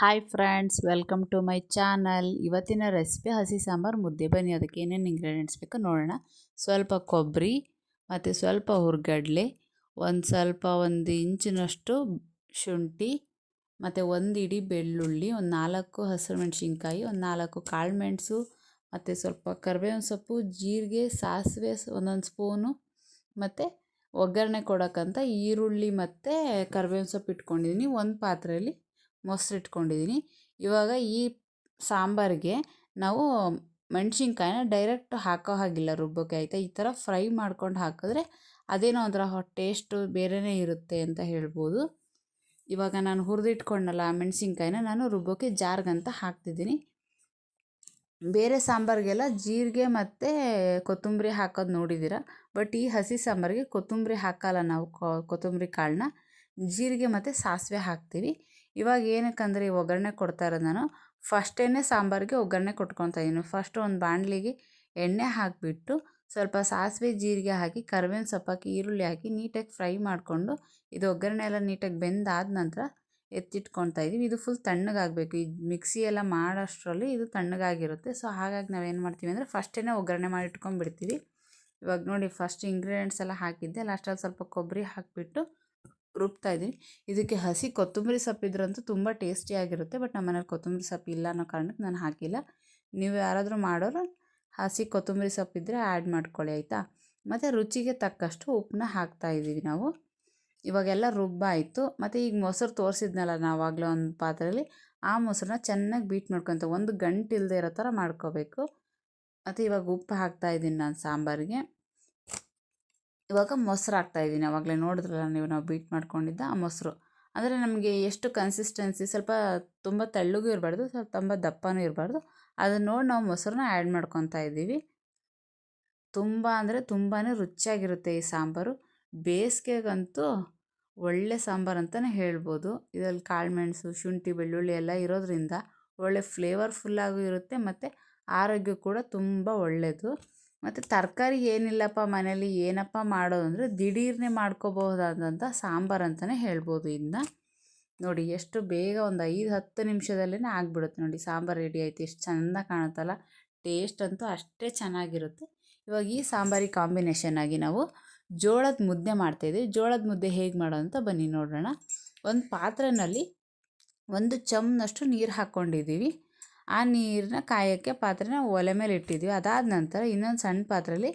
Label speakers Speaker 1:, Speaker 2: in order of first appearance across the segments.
Speaker 1: Hi friends welcome to my channel ಇವತ್ತಿನ recipe ಹಸಿ ಸಾಂಬಾರು, ಮುದ್ದೆ ಬನ್ನಿ. ಅದಕ್ಕೆ ಏನೇನು ಇಂಗ್ರೀಡಿಯೆಂಟ್ಸ್ ಬೇಕು ನೋಡೋಣ. ಸ್ವಲ್ಪ ಕೊಬ್ಬರಿ ಮತ್ತು ಸ್ವಲ್ಪ ಹುರ್ಗಡ್ಲೆ, ಒಂದು ಸ್ವಲ್ಪ ಒಂದು ಇಂಚಿನಷ್ಟು ಶುಂಠಿ ಮತ್ತು ಒಂದು ಇಡೀ ಬೆಳ್ಳುಳ್ಳಿ, ಒಂದು ನಾಲ್ಕು ಹಸಿರು ಮೆಣಸಿನ್ಕಾಯಿ ಒಂದು ನಾಲ್ಕು ಕಾಳು ಮೆಣಸು ಮತ್ತು ಸ್ವಲ್ಪ ಕರಿಬೇವಿನ ಸೊಪ್ಪು, ಜೀರಿಗೆ, ಸಾಸಿವೆ, ಒಂದೊಂದು ಸ್ಪೂನು ಮತ್ತು ಒಗ್ಗರಣೆ ಕೊಡೋಕ್ಕಂತ ಈರುಳ್ಳಿ ಮತ್ತು ಕರಿಬೇವಿನ ಸೊಪ್ಪು ಇಟ್ಕೊಂಡಿದ್ದೀನಿ ಒಂದು ಪಾತ್ರೆಯಲ್ಲಿ ಮೊಸರು ಇಟ್ಕೊಂಡಿದ್ದೀನಿ ಇವಾಗ ಈ ಸಾಂಬಾರಿಗೆ ನಾವು ಮೆಣಸಿನ್ಕಾಯಿನ ಡೈರೆಕ್ಟ್ ಹಾಕೋ ಹಾಗಿಲ್ಲ ರುಬ್ಬೋಕ್ಕೆ ಆಯಿತಾ? ಈ ಥರ ಫ್ರೈ ಮಾಡ್ಕೊಂಡು ಹಾಕಿದ್ರೆ ಅದೇನೋ ಒಂಥರ ಟೇಸ್ಟು ಬೇರೆಯೇ ಇರುತ್ತೆ ಅಂತ ಹೇಳ್ಬೋದು. ಇವಾಗ ನಾನು ಹುರಿದಿಟ್ಕೊಂಡಲ್ಲ ಆ ಮೆಣಸಿನ್ಕಾಯಿನ ನಾನು ರುಬ್ಬೋಕ್ಕೆ ಜಾರ್ಗಂತ ಹಾಕ್ತಿದ್ದೀನಿ. ಬೇರೆ ಸಾಂಬಾರಿಗೆಲ್ಲ ಜೀರಿಗೆ ಮತ್ತು ಕೊತ್ತಂಬರಿ ಹಾಕೋದು ನೋಡಿದ್ದೀರ? ಬಟ್ ಈ ಹಸಿ ಸಾಂಬಾರಿಗೆ ಕೊತ್ತಂಬರಿ ಹಾಕಲ್ಲ ನಾವು ಕೊತ್ತಂಬರಿ ಕಾಳನ್ನ. ಜೀರಿಗೆ ಮತ್ತು ಸಾಸಿವೆ ಹಾಕ್ತೀವಿ. ಇವಾಗ ಏನಕ್ಕಂದರೆ ಈ ಒಗ್ಗರಣೆ ಕೊಡ್ತಾ ಇರೋದು ನಾನು ಫಸ್ಟೇನೆ ಸಾಂಬಾರಿಗೆ ಒಗ್ಗರಣೆ ಕೊಟ್ಕೊತಾ ಇದ್ದೀನಿ. ಫಸ್ಟ್ ಒಂದು ಬಾಣಲಿಗೆ ಎಣ್ಣೆ ಹಾಕಿಬಿಟ್ಟು ಸ್ವಲ್ಪ ಸಾಸಿವೆ ಜೀರಿಗೆ ಹಾಕಿ, ಕರಿಬೇವಿನ ಸೊಪ್ಪಾಕಿ, ಈರುಳ್ಳಿ ಹಾಕಿ ನೀಟಾಗಿ ಫ್ರೈ ಮಾಡಿಕೊಂಡು ಇದು ಒಗ್ಗರಣೆ ಎಲ್ಲ ನೀಟಾಗಿ ಬೆಂದಾದ ನಂತರ ಎತ್ತಿಟ್ಕೊತಾ ಇದ್ದೀವಿ. ಇದು ಫುಲ್ ತಣ್ಣಗಾಗಬೇಕು. ಈ ಮಿಕ್ಸಿ ಎಲ್ಲ ಮಾಡೋಷ್ಟರಲ್ಲಿ ಇದು ತಣ್ಣಗಾಗಿರುತ್ತೆ. ಸೊ ಹಾಗಾಗಿ ನಾವೇನು ಮಾಡ್ತೀವಿ ಅಂದರೆ ಫಸ್ಟೇನೆ ಒಗ್ಗರಣೆ ಮಾಡಿ ಇಟ್ಕೊಂಡ್ಬಿಡ್ತೀವಿ. ಇವಾಗ ನೋಡಿ ಫಸ್ಟ್ ಇಂಗ್ರೀಡಿಯೆಂಟ್ಸ್ ಎಲ್ಲ ಹಾಕಿದ್ದೆ. ಲಾಸ್ಟಲ್ಲಿ ಸ್ವಲ್ಪ ಕೊಬ್ಬರಿ ಹಾಕಿಬಿಟ್ಟು ರುಬ್ತಾ ಇದ್ದೀನಿ. ಇದಕ್ಕೆ ಹಸಿ ಕೊತ್ತಂಬರಿ ಸೊಪ್ಪು ಸೊಪ್ಪಿದ್ರಂತೂ ತುಂಬ ಟೇಸ್ಟಿಯಾಗಿರುತ್ತೆ ಬಟ್ ನಮ್ಮ ಮನೇಲಿ ಕೊತ್ತಂಬರಿ ಸೊಪ್ಪು ಇಲ್ಲ ಅನ್ನೋ ಕಾರಣಕ್ಕೆ ನಾನು ಹಾಕಿಲ್ಲ. ನೀವು ಯಾರಾದರೂ ಮಾಡೋರು ಹಸಿ ಕೊತ್ತಂಬರಿ ಸೊಪ್ಪಿದ್ದರೆ ಆ್ಯಡ್ ಮಾಡ್ಕೊಳ್ಳಿ, ಆಯಿತಾ? ಮತ್ತು ರುಚಿಗೆ ತಕ್ಕಷ್ಟು ಉಪ್ಪನ್ನ ಹಾಕ್ತಾ ಇದ್ದೀವಿ ನಾವು. ಇವಾಗೆಲ್ಲ ರುಬ್ಬಾಯಿತು. ಮತ್ತು ಈಗ ಮೊಸರು ತೋರಿಸಿದ್ನಲ್ಲ ನಾವಾಗಲೇ ಒಂದು ಪಾತ್ರೆಯಲ್ಲಿ, ಆ ಮೊಸರನ್ನ ಚೆನ್ನಾಗಿ ಬೀಟ್ ಮಾಡ್ಕೊತ ಒಂದು ಗಂಟು ಇಲ್ಲದೆ ಇರೋ ಥರ ಮಾಡ್ಕೋಬೇಕು. ಮತ್ತು ಇವಾಗ ಉಪ್ಪು ಹಾಕ್ತಾ ಇದ್ದೀನಿ ನಾನು ಸಾಂಬಾರಿಗೆ. ಇವಾಗ ಮೊಸರು ಹಾಕ್ತಾಯಿದ್ದೀನಿ ಅವಾಗಲೇ ನೋಡಿದ್ರಲ್ಲ ನೀವು ನಾವು ಬೀಟ್ ಮಾಡ್ಕೊಂಡಿದ್ದ ಆ ಮೊಸರು. ಅಂದರೆ ನಮಗೆ ಎಷ್ಟು ಕನ್ಸಿಸ್ಟೆನ್ಸಿ ಸ್ವಲ್ಪ ತುಂಬ ತೆಳ್ಳಗೂ ಇರಬಾರ್ದು, ಸ್ವಲ್ಪ ತುಂಬ ದಪ್ಪನೂ ಇರಬಾರ್ದು. ಅದನ್ನು ನೋಡಿ ನಾವು ಮೊಸರನ್ನ ಆ್ಯಡ್ ಮಾಡ್ಕೊತಾ ಇದ್ದೀವಿ. ತುಂಬ ಅಂದರೆ ತುಂಬಾ ರುಚಿಯಾಗಿರುತ್ತೆ ಈ ಸಾಂಬಾರು. ಬೇಸಿಗೆಗಂತೂ ಒಳ್ಳೆ ಸಾಂಬಾರು ಅಂತಲೇ ಹೇಳ್ಬೋದು. ಇದರಲ್ಲಿ ಕಾಳುಮೆಣಸು, ಶುಂಠಿ, ಬೆಳ್ಳುಳ್ಳಿ ಎಲ್ಲ ಇರೋದರಿಂದ ಒಳ್ಳೆ ಫ್ಲೇವರ್ಫುಲ್ಲಾಗೂ ಇರುತ್ತೆ, ಮತ್ತು ಆರೋಗ್ಯ ಕೂಡ ತುಂಬ ಒಳ್ಳೆಯದು ಮತ್ತು ತರಕಾರಿ ಏನಿಲ್ಲಪ್ಪ ಮನೇಲಿ ಏನಪ್ಪ ಮಾಡೋದು ಅಂದರೆ ದಿಢೀರ್ನೆ ಮಾಡ್ಕೋಬಹುದಾದಂಥ ಸಾಂಬಾರು ಅಂತಲೇ ಹೇಳ್ಬೋದು ಇದನ್ನ ನೋಡಿ ಎಷ್ಟು ಬೇಗ ಒಂದು ಐದು ಹತ್ತು ನಿಮಿಷದಲ್ಲೇ ಆಗಿಬಿಡುತ್ತೆ ನೋಡಿ ಸಾಂಬಾರು ರೆಡಿ ಆಯ್ತು. ಎಷ್ಟು ಚೆಂದ ಕಾಣುತ್ತಲ್ಲ ಟೇಸ್ಟ್ ಅಂತೂ ಅಷ್ಟೇ ಚೆನ್ನಾಗಿರುತ್ತೆ. ಇವಾಗ ಈ ಸಾಂಬಾರಿ ಕಾಂಬಿನೇಷನ್ ಆಗಿ ನಾವು ಜೋಳದ ಮುದ್ದೆ ಮಾಡ್ತಾಯಿದ್ದೀವಿ ಜೋಳದ ಮುದ್ದೆ ಹೇಗೆ ಮಾಡೋದು ಅಂತ ಬನ್ನಿ ನೋಡೋಣ. ಒಂದು ಪಾತ್ರೆಯಲ್ಲಿ ಒಂದು ಚಮ್ನಷ್ಟು ನೀರು ಹಾಕ್ಕೊಂಡಿದ್ದೀವಿ ಆ ನೀರನ್ನ ಕಾಯೋಕ್ಕೆ ಪಾತ್ರೆನ ಒಲೆ ಮೇಲೆ ಇಟ್ಟಿದ್ವಿ. ಅದಾದ ನಂತರ ಇನ್ನೊಂದು ಸಣ್ಣ ಪಾತ್ರೆಯಲ್ಲಿ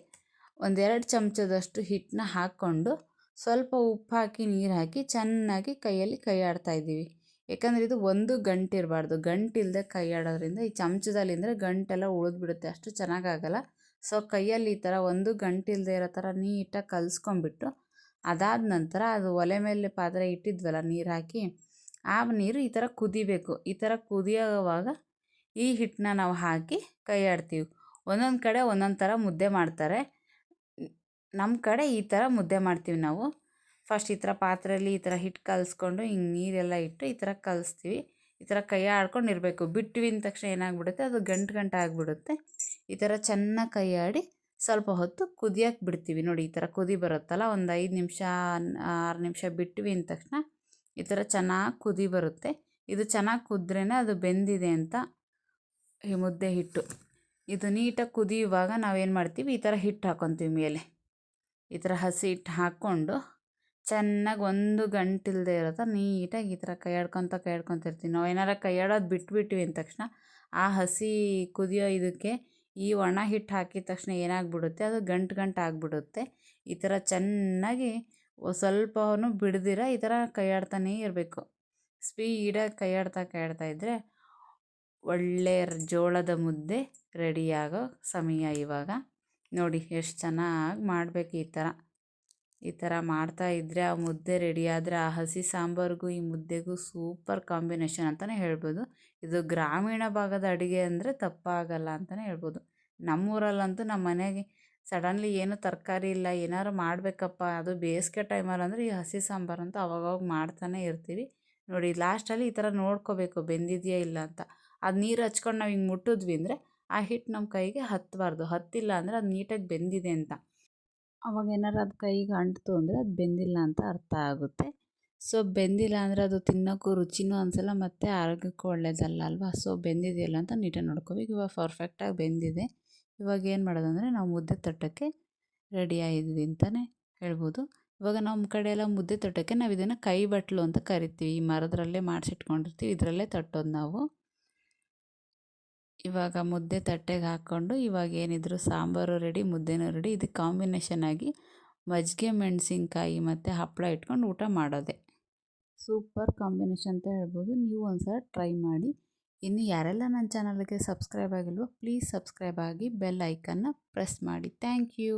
Speaker 1: ಒಂದೆರಡು ಚಮಚದಷ್ಟು ಹಿಟ್ಟನ್ನ ಹಾಕ್ಕೊಂಡು ಸ್ವಲ್ಪ ಉಪ್ಪು ಹಾಕಿ, ನೀರು ಹಾಕಿ ಚೆನ್ನಾಗಿ ಕೈಯಲ್ಲಿ ಕೈ ಆಡ್ತಾಯಿದ್ದೀವಿ ಯಾಕಂದರೆ ಇದು ಒಂದು ಗಂಟು ಇರಬಾರ್ದು ಗಂಟು ಇಲ್ಲದೆ ಕೈ ಆಡೋದ್ರಿಂದ ಈ ಚಮಚದಲ್ಲಿ ಅಂದರೆ ಗಂಟೆಲ್ಲ ಉಳಿದ್ಬಿಡುತ್ತೆ. ಅಷ್ಟು ಚೆನ್ನಾಗಾಗಲ್ಲ. ಸೊ ಕೈಯಲ್ಲಿ ಈ ಥರ ಒಂದು ಗಂಟು ಇಲ್ಲದೆ ಇರೋ ಥರ ನೀಟಾಗಿ ಕಲಿಸ್ಕೊಂಬಿಟ್ಟು ಅದಾದ ನಂತರ ಅದು ಒಲೆ ಮೇಲೆ ಪಾತ್ರೆ ಇಟ್ಟಿದ್ವಲ್ಲ, ನೀರು ಹಾಕಿ, ಆ ನೀರು ಈ ಥರ ಕುದಿಬೇಕು. ಈ ಥರ ಕುದಿಯೋವಾಗ ಈ ಹಿಟ್ಟನ್ನ ನಾವು ಹಾಕಿ ಕೈ ಆಡ್ತೀವಿ. ಒಂದೊಂದು ಕಡೆ ಒಂದೊಂದು ಥರ ಮುದ್ದೆ ಮಾಡ್ತಾರೆ. ನಮ್ಮ ಕಡೆ ಈ ಥರ ಮುದ್ದೆ ಮಾಡ್ತೀವಿ ನಾವು. ಫಸ್ಟ್ ಈ ಥರ ಪಾತ್ರೆಯಲ್ಲಿ ಈ ಥರ ಹಿಟ್ಟು ಕಲಿಸ್ಕೊಂಡು ಹಿಂಗೆ ನೀರೆಲ್ಲ ಇಟ್ಟು ಈ ಥರ ಕಲಿಸ್ತೀವಿ. ಈ ಥರ ಕೈ ಆಡ್ಕೊಂಡು ಇರಬೇಕು. ಬಿಟ್ವಿ ಅಂದ ತಕ್ಷಣ ಏನಾಗ್ಬಿಡುತ್ತೆ? ಅದು ಗಂಟು ಗಂಟು ಆಗಿಬಿಡುತ್ತೆ. ಈ ಥರ ಚೆನ್ನಾಗಿ ಕೈ ಆಡಿ ಸ್ವಲ್ಪ ಹೊತ್ತು ಕುದಿಯೋಕೆ ಬಿಡ್ತೀವಿ. ನೋಡಿ ಈ ಥರ ಕುದಿ ಬರುತ್ತಲ್ಲ? ಒಂದು ಐದು ನಿಮಿಷ, ಆರು ನಿಮಿಷ ಬಿಟ್ವಿ ಅಂದ ತಕ್ಷಣ ಈ ಥರ ಚೆನ್ನಾಗಿ ಕುದಿ ಬರುತ್ತೆ. ಇದು ಚೆನ್ನಾಗಿ ಕುದ್ರೇ ಅದು ಬೆಂದಿದೆ ಅಂತ ಈ ಮುದ್ದೆ ಹಿಟ್ಟು. ಇದು ನೀಟಾಗಿ ಕುದಿಯುವಾಗ ನಾವೇನು ಮಾಡ್ತೀವಿ? ಈ ಥರ ಹಿಟ್ಟು ಹಾಕ್ಕೊತೀವಿ ಮೇಲೆ. ಈ ಥರ ಹಸಿ ಹಿಟ್ಟು ಹಾಕ್ಕೊಂಡು ಚೆನ್ನಾಗಿ ಒಂದು ಗಂಟಿಲ್ಲದೆ ಇರೋ ನೀಟಾಗಿ ಈ ಥರ ಕೈ ಆಡ್ಕೊತ ಕೈ ಆಡ್ಕೊತಿರ್ತೀವಿ ನಾವು ಏನಾರ ಕೈ ಆಡೋದು ಬಿಟ್ಬಿಟ್ವಿ ಅಂದ ತಕ್ಷಣ ಆ ಹಸಿ ಕುದಿಯೋ ಇದಕ್ಕೆ ಈ ಒಣ ಹಿಟ್ಟು ಹಾಕಿದ ತಕ್ಷಣ ಏನಾಗ್ಬಿಡುತ್ತೆ? ಅದು ಗಂಟು ಗಂಟು ಆಗಿಬಿಡುತ್ತೆ. ಈ ಥರ ಚೆನ್ನಾಗಿ ಸ್ವಲ್ಪವನ್ನು ಬಿಡ್ದಿರ ಈ ಥರ ಕೈ ಆಡ್ತಾನೇ ಇರಬೇಕು. ಸ್ಪೀಡಾಗಿ ಕೈ ಆಡ್ತಾ ಕೈ ಆಡ್ತಾ ಇದ್ದರೆ ಒಳ್ಳೆಯ ಜೋಳದ ಮುದ್ದೆ ರೆಡಿಯಾಗೋ ಸಮಯ ಇವಾಗ. ನೋಡಿ ಎಷ್ಟು ಚೆನ್ನಾಗಿ ಮಾಡಬೇಕು ಈ ಥರ. ಈ ಥರ ಮಾಡ್ತಾ ಇದ್ದರೆ ಆ ಮುದ್ದೆ ರೆಡಿ ಆದರೆ ಆ ಹಸಿ ಸಾಂಬಾರಿಗೂ ಈ ಮುದ್ದೆಗೂ ಸೂಪರ್ ಕಾಂಬಿನೇಷನ್ ಅಂತಲೇ ಹೇಳ್ಬೋದು. ಇದು ಗ್ರಾಮೀಣ ಭಾಗದ ಅಡುಗೆ ಅಂದರೆ ತಪ್ಪಾಗಲ್ಲ ಅಂತಲೇ ಹೇಳ್ಬೋದು. ನಮ್ಮೂರಲ್ಲಂತೂ ನಮ್ಮ ಮನೆಗೆ ಸಡನ್ಲಿ ಏನೂ ತರಕಾರಿ ಇಲ್ಲ ಏನಾದ್ರು ಮಾಡಬೇಕಪ್ಪ, ಅದು ಬೇಸಿಗೆ ಟೈಮಲ್ಲಿ ಅಂದರೆ ಈ ಹಸಿ ಸಾಂಬಾರಂತೂ ಅವಾಗವಾಗ ಮಾಡ್ತಾನೆ ಇರ್ತೀವಿ. ನೋಡಿ ಲಾಸ್ಟಲ್ಲಿ ಈ ಥರ ನೋಡ್ಕೋಬೇಕು, ಬೆಂದಿದೆಯಾ ಇಲ್ಲ ಅಂತ. ಅದು ನೀರು ಹಚ್ಕೊಂಡು ನಾವು ಹಿಂಗೆ ಮುಟ್ಟಿದ್ವಿ ಅಂದರೆ, ಆ ಹಿಟ್ಟು ನಮ್ಮ ಕೈಗೆ ಹತ್ತಬಾರ್ದು ಹತ್ತಿಲ್ಲ ಅಂದರೆ ಅದು ನೀಟಾಗಿ ಬೆಂದಿದೆ ಅಂತ. ಅವಾಗ ಏನಾರು ಅದು ಕೈಗೆ ಅಂಟಿತು ಅಂದರೆ ಅದು ಬೆಂದಿಲ್ಲ ಅಂತ ಅರ್ಥ ಆಗುತ್ತೆ. ಸೊ, ಬೆಂದಿಲ್ಲ ಅಂದರೆ ಅದು ತಿನ್ನೋಕ್ಕೂ ರುಚಿನೂ ಅನಿಸಲ್ಲ, ಮತ್ತು ಆರೋಗ್ಯಕ್ಕೂ ಒಳ್ಳೇದಲ್ಲ ಅಲ್ವಾ? ಸೊ, ಬೆಂದಿದೆಯಲ್ಲ ಅಂತ ನೀಟಾಗಿ ನೋಡ್ಕೋಬೇಕು. ಇವಾಗ ಪರ್ಫೆಕ್ಟಾಗಿ ಬೆಂದಿದೆ. ಇವಾಗ ಏನು ಮಾಡೋದಂದರೆ ನಾವು ಮುದ್ದೆ ತಟ್ಟೋಕ್ಕೆ ರೆಡಿ ಆಗಿದ್ವಿ ಅಂತಲೇ ಹೇಳ್ಬೋದು. ಇವಾಗ ನಮ್ಮ ಕಡೆ ಎಲ್ಲ ಮುದ್ದೆ ತಟ್ಟೋಕ್ಕೆ ನಾವು ಇದನ್ನು ಕೈ ಬಟ್ಲು ಅಂತ ಕರಿತೀವಿ. ಈ ಮರದರಲ್ಲೇ ಮಾಡಿಸಿಟ್ಕೊಂಡಿರ್ತೀವಿ. ಇದರಲ್ಲೇ ತಟ್ಟೋದು ನಾವು. ಇವಾಗ ಮುದ್ದೆ ತಟ್ಟೆಗೆ ಹಾಕ್ಕೊಂಡು ಇವಾಗ ಏನಿದ್ರು ಸಾಂಬಾರು ರೆಡಿ, ಮುದ್ದೆನೂ ರೆಡಿ. ಇದು ಕಾಂಬಿನೇಷನ್ ಆಗಿ ಮಜ್ಜಿಗೆ, ಮೆಣಸಿನ್ಕಾಯಿ ಮತ್ತು ಹಪ್ಪಳ ಇಟ್ಕೊಂಡು ಊಟ ಮಾಡೋದೆ. ಸೂಪರ್ ಕಾಂಬಿನೇಷನ್ ಅಂತ ಹೇಳ್ಬೋದು. ನೀವು ಒಂದ್ಸಲ ಟ್ರೈ ಮಾಡಿ. ಇನ್ನು ಯಾರೆಲ್ಲ ನನ್ನ ಚಾನಲ್ಗೆ ಸಬ್ಸ್ಕ್ರೈಬ್ ಆಗಿಲ್ವೋ ಪ್ಲೀಸ್ ಸಬ್ಸ್ಕ್ರೈಬ್ ಆಗಿ ಬೆಲ್ ಐಕನ್ನ ಪ್ರೆಸ್ ಮಾಡಿ. Thank you